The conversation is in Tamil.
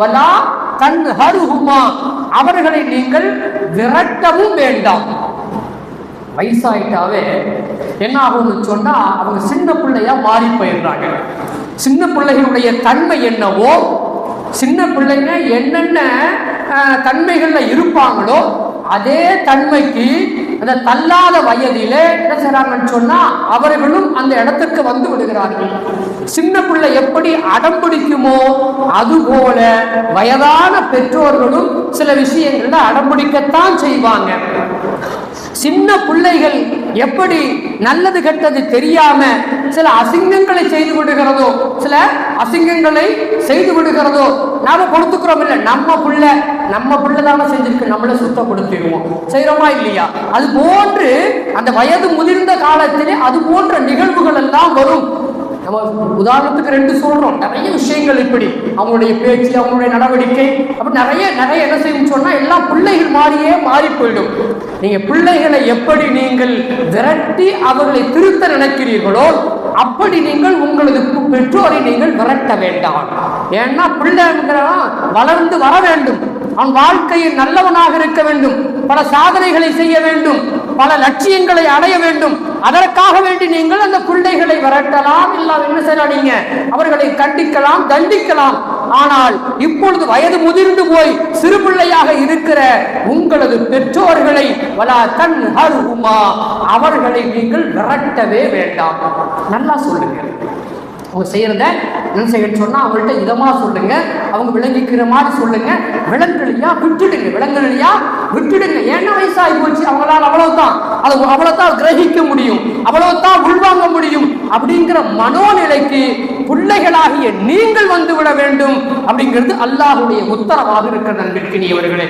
வலா தன் ஹருகுமா அவர்களை நீங்கள் விரட்டவும் வேண்டாம். வயசாயிட்டாவே என்ன ஆகும்னு சொன்னா அவங்க சின்ன பிள்ளையா மாறி போயிடுறாங்க. சின்ன பிள்ளைகளுடைய தன்மை என்னவோ சின்ன பிள்ளைங்க என்னென்ன தன்மைகள்ல இருப்பாங்களோ அதே தன்மைக்கு அந்த தள்ளாத வயதிலே என்ன செய்றாங்கன்னு சொன்னா அவர்களும் அந்த இடத்துக்கு வந்து விடுகிறார்கள். சின்ன பிள்ளை எப்படி அடம் பிடிக்குமோ அதுபோல வயதான பெற்றோர்களும் சில விஷயங்கள்ல அடம் பிடிக்கத்தான் செய்வாங்க. சின்ன பிள்ளைகள் எப்படி நல்லது கெட்டது தெரியாம சில அசிங்கங்களை செய்து விடுகிறதோ சில அசிங்கங்களை செய்து விடுகிறதோ நாம கொடுத்துக்கிறோம் இல்ல. நம்ம பிள்ளை நம்ம பிள்ளை தானே செஞ்சிருக்கு. நம்மளை சுத்தப்படுத்திடுவோம். செய்யறோமா இல்லையா? அது போன்று அந்த வயது முதிர்ந்த காலத்திலே அது போன்ற நிகழ்வுகள் எல்லாம் வரும். நம்ம உதாரணத்துக்கு ரெண்டு சொல்றோம். நிறைய விஷயங்கள் இப்படி. அவங்களுடைய பேச்சு அவங்களுடைய நடவடிக்கை. அப்படி நிறைய நிறைய என்ன செய்யும் சொன்னா எல்லாம் பிள்ளைகள் மாறியே மாறி போயிடும். நீங்க பிள்ளைகளை எப்படி நீங்கள் விரட்டி அவர்களை திருத்த நினைக்கிறீர்களோ அப்படி நீங்கள் உங்களது பெற்றோரை நீங்கள் விரட்ட வேண்டாம். ஏன்னா பிள்ளைங்கிறவன் வளர்ந்து வர வேண்டும். அவன் வாழ்க்கையில் நல்லவனாக இருக்க வேண்டும். பல சாதனைகளை செய்ய வேண்டும். பல லட்சியங்களை அடைய வேண்டும். அதற்காக வேண்டி நீங்கள் அந்த பிள்ளைகளை விரட்டலாம். இல்லாம என்ன செய்யலாம் அவர்களை கண்டிக்கலாம் தண்டிக்கலாம். ஆனால் இப்பொழுது வயது முதிர்ந்து போய் சிறு பிள்ளையாக இருக்கிற உங்களது பெற்றோர்களை வலா தன் ஹருமா அவர்களை நீங்கள் விரட்டவே வேண்டாம். நல்லா சொல்லுங்க. அவங்க செய்யறத என்ன செய்ய சொன்னா அவங்கள்ட்ட இதமா சொல்லுங்க. அவங்க விளங்கிக்கிற மாதிரி சொல்லுங்க. விலங்குலையா விட்டுடுங்க. விலங்குலையா விட்டுடுங்க. ஏன்னா வயசாகி போச்சு. அவங்களால அவ்வளவுதான். அது அவ்வளவுதான் கிரகிக்க முடியும். அவ்வளவுதான் உள்வாங்க முடியும். அப்படிங்கிற மனோநிலைக்கு பிள்ளைகளாகிய நீங்கள் வந்து விட வேண்டும். அப்படிங்கிறது அல்லாஹுடைய உத்தரவாக இருக்கிற நண்பிற்கினியவர்களே